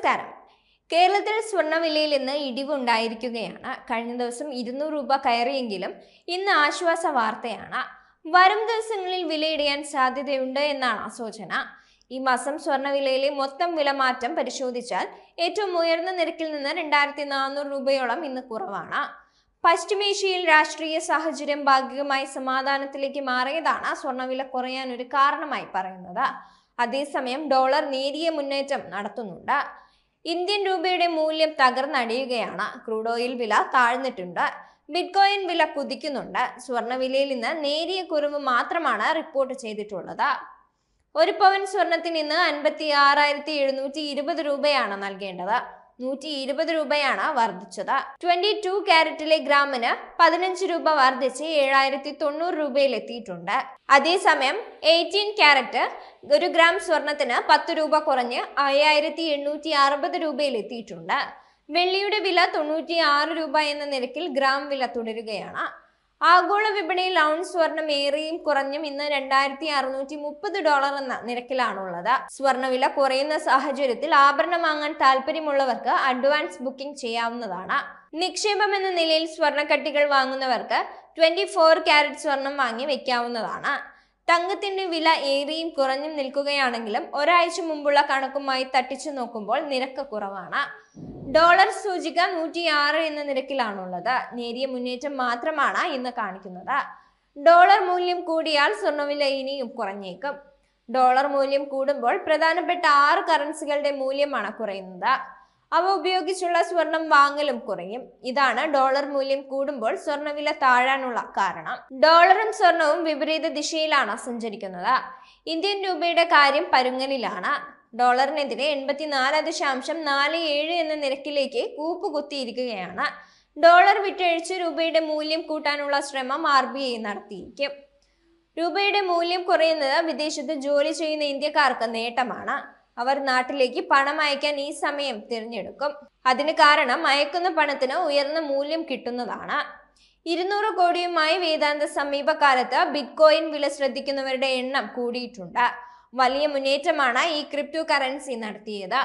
നമസ്കാരം. കേരളത്തിൽ സ്വർണവിലയിൽ ഇന്ന് ഇടിവുണ്ടായിരിക്കുകയാണ് കഴിഞ്ഞ ദിവസം ഇരുന്നൂറ് രൂപ കയറിയെങ്കിലും ഇന്ന് ആശ്വാസ വാർത്തയാണ്. വരും ദിവസങ്ങളിൽ വിലയിടിയാൻ സാധ്യതയുണ്ട് എന്നാണ് സൂചന ഈ മാസം സ്വർണവിലയിലെ മൊത്തം വിലമാറ്റം പരിശോധിച്ചാൽ ഏറ്റവും ഉയർന്ന നിരക്കിൽ നിന്ന് രണ്ടായിരത്തി നാനൂറ് രൂപയോളം ഇന്ന് കുറവാണ്. പശ്ചിമേഷ്യയിൽ രാഷ്ട്രീയ സാഹചര്യം ഭാഗികമായി സമാധാനത്തിലേക്ക് മാറിയതാണ് സ്വർണവില കുറയാൻ ഒരു കാരണമായി പറയുന്നത്. അതേസമയം ഡോളർ നേരിയ മുന്നേറ്റം നടത്തുന്നുണ്ട്. ഇന്ത്യൻ രൂപയുടെ മൂല്യം തകർന്നടിയുകയാണ്. ക്രൂഡ് ഓയിൽ വില താഴ്ന്നിട്ടുണ്ട്. ബിറ്റ്കോയിൻ വില കുതിക്കുന്നുണ്ട്. സ്വർണവിലയിൽ നിന്ന് നേരിയ കുറവ് മാത്രമാണ് റിപ്പോർട്ട് ചെയ്തിട്ടുള്ളത്. ഒരു പവൻ സ്വർണത്തിന് ഇന്ന് അൻപത്തി ആറായിരത്തി എഴുന്നൂറ്റി ഇരുപത് രൂപയാണ് നൽകേണ്ടത്. നൂറ്റി ഇരുപത് രൂപയാണ് വർദ്ധിച്ചത്. ട്വന്റി ടു ക്യാരറ്റിലെ ഗ്രാമിന് പതിനഞ്ച് രൂപ വർദ്ധിച്ച് ഏഴായിരത്തി തൊണ്ണൂറ് രൂപയിൽ എത്തിയിട്ടുണ്ട് അതേസമയം എയ്റ്റീൻ ക്യാരറ്റ് ഒരു ഗ്രാം സ്വർണത്തിന് പത്ത് രൂപ കുറഞ്ഞ് അയ്യായിരത്തി എണ്ണൂറ്റി അറുപത് രൂപയിൽ എത്തിയിട്ടുണ്ട് വെള്ളിയുടെ വില തൊണ്ണൂറ്റി ആറ് രൂപ എന്ന നിരക്കിൽ ഗ്രാം വില തുടരുകയാണ്. ആഗോള വിപണിയിൽ ഔൺസ് സ്വർണം ഏറിയും കുറഞ്ഞും ഇന്ന് രണ്ടായിരത്തി അറുന്നൂറ്റി മുപ്പത് ഡോളർ എന്ന നിരക്കിലാണുള്ളത്. സ്വർണവില കുറയുന്ന സാഹചര്യത്തിൽ ആഭരണം വാങ്ങാൻ താല്പര്യമുള്ളവർക്ക് അഡ്വാൻസ് ബുക്കിംഗ് ചെയ്യാവുന്നതാണ്. നിക്ഷേപം എന്ന നിലയിൽ സ്വർണക്കട്ടികൾ വാങ്ങുന്നവർക്ക് ട്വന്റി ഫോർ ക്യാരറ്റ് സ്വർണം വാങ്ങി വെക്കാവുന്നതാണ്. തങ്കത്തിന്റെ വില ഏറിയും കുറഞ്ഞും നിൽക്കുകയാണെങ്കിലും ഒരാഴ്ച മുമ്പുള്ള കണക്കുമായി തട്ടിച്ചു നോക്കുമ്പോൾ നിരക്ക് കുറവാണ്. ഡോളർ സൂചിക നൂറ്റി ആറ് എന്ന നിരക്കിലാണുള്ളത്. നേരിയ മുന്നേറ്റം മാത്രമാണ് ഇന്ന് കാണിക്കുന്നത്. ഡോളർ മൂല്യം കൂടിയാൽ സ്വർണവില ഇനിയും കുറഞ്ഞേക്കും. ഡോളർ മൂല്യം കൂടുമ്പോൾ പ്രധാനപ്പെട്ട ആറ് കറൻസികളുടെ മൂല്യമാണ് കുറയുന്നത്. അവ ഉപയോഗിച്ചുള്ള സ്വർണം വാങ്ങലും കുറയും. ഇതാണ് ഡോളർ മൂല്യം കൂടുമ്പോൾ സ്വർണവില താഴാനുള്ള കാരണം. ഡോളറും സ്വർണവും വിപരീത ദിശയിലാണ് സഞ്ചരിക്കുന്നത്. ഇന്ത്യൻ രൂപയുടെ കാര്യം പരുങ്ങലിലാണ്. ഡോളറിനെതിരെ എൺപത്തിനാല് ദശാംശം നാല് ഏഴ് എന്ന നിരക്കിലേക്ക് കൂപ്പുകുത്തിയിരിക്കുകയാണ്. ഡോളർ വിറ്റഴിച്ച് രൂപയുടെ മൂല്യം കൂട്ടാനുള്ള ശ്രമം ആർ ബി ഐ നടത്തിയിരിക്കും. രൂപയുടെ മൂല്യം കുറയുന്നത് വിദേശത്ത് ജോലി ചെയ്യുന്ന ഇന്ത്യക്കാർക്ക് നേട്ടമാണ്. അവർ നാട്ടിലേക്ക് പണം അയക്കാൻ ഈ സമയം തിരഞ്ഞെടുക്കും. അതിന് കാരണം അയക്കുന്ന പണത്തിന് ഉയർന്ന മൂല്യം കിട്ടുന്നതാണ്. ഇരുന്നൂറ് കോടിയുമായി വേദാന്ത സമീപകാലത്ത് ബിറ്റ്കോയിൻ വില ശ്രദ്ധിക്കുന്നവരുടെ എണ്ണം കൂടിയിട്ടുണ്ട്. വലിയ മുന്നേറ്റമാണ് ഈ ക്രിപ്റ്റോ കറൻസി നടത്തിയത്.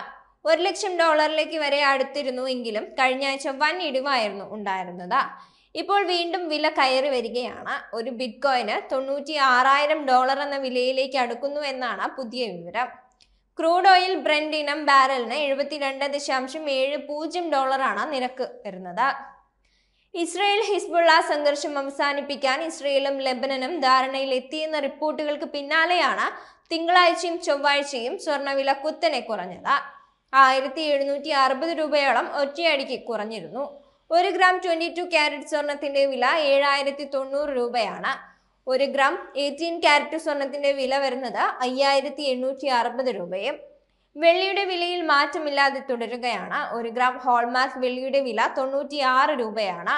ഒരു ലക്ഷം ഡോളറിലേക്ക് വരെ അടുത്തിരുന്നു എങ്കിലും കഴിഞ്ഞ ആഴ്ച വൻ ഇടിവായിരുന്നു ഉണ്ടായിരുന്നത്. ഇപ്പോൾ വീണ്ടും വില കയറി വരികയാണ്. ഒരു ബിറ്റ്കോയിന് തൊണ്ണൂറ്റി ആറായിരം ഡോളർ എന്ന വിലയിലേക്ക് അടുക്കുന്നു എന്നാണ് പുതിയ വിവരം. ക്രൂഡ് ഓയിൽ ബ്രെൻഡ് ഇനം ബാരലിന് എഴുപത്തിരണ്ട് ദശാംശം ഏഴ് പൂജ്യം ഡോളറാണ് നിരക്ക് വരുന്നത്. ഇസ്രയേൽ ഹിസ്ബുള്ള സംഘർഷം അവസാനിപ്പിക്കാൻ ഇസ്രയേലും ലെബനനും ധാരണയിൽ എത്തിയെന്ന റിപ്പോർട്ടുകൾക്ക് പിന്നാലെയാണ് തിങ്കളാഴ്ചയും ചൊവ്വാഴ്ചയും സ്വർണവില കുത്തനെ കുറഞ്ഞത്. ആയിരത്തി എഴുന്നൂറ്റി അറുപത് രൂപയോളം ഒറ്റയടിക്ക് കുറഞ്ഞിരുന്നു. ഒരു ഗ്രാം ട്വന്റി ടു ക്യാരറ്റ് സ്വർണത്തിന്റെ വില ഏഴായിരത്തി തൊണ്ണൂറ് രൂപയാണ്. ഒരു ഗ്രാം എയ്റ്റീൻ ക്യാരറ്റ് സ്വർണത്തിന്റെ വില വരുന്നത് അയ്യായിരത്തി എണ്ണൂറ്റി അറുപത് രൂപയും വെള്ളിയുടെ വിലയിൽ മാറ്റമില്ലാതെ തുടരുകയാണ്. ഒരു ഗ്രാം ഹോൾമാർക്ക് വെള്ളിയുടെ വില തൊണ്ണൂറ്റി ആറ് രൂപയാണ്.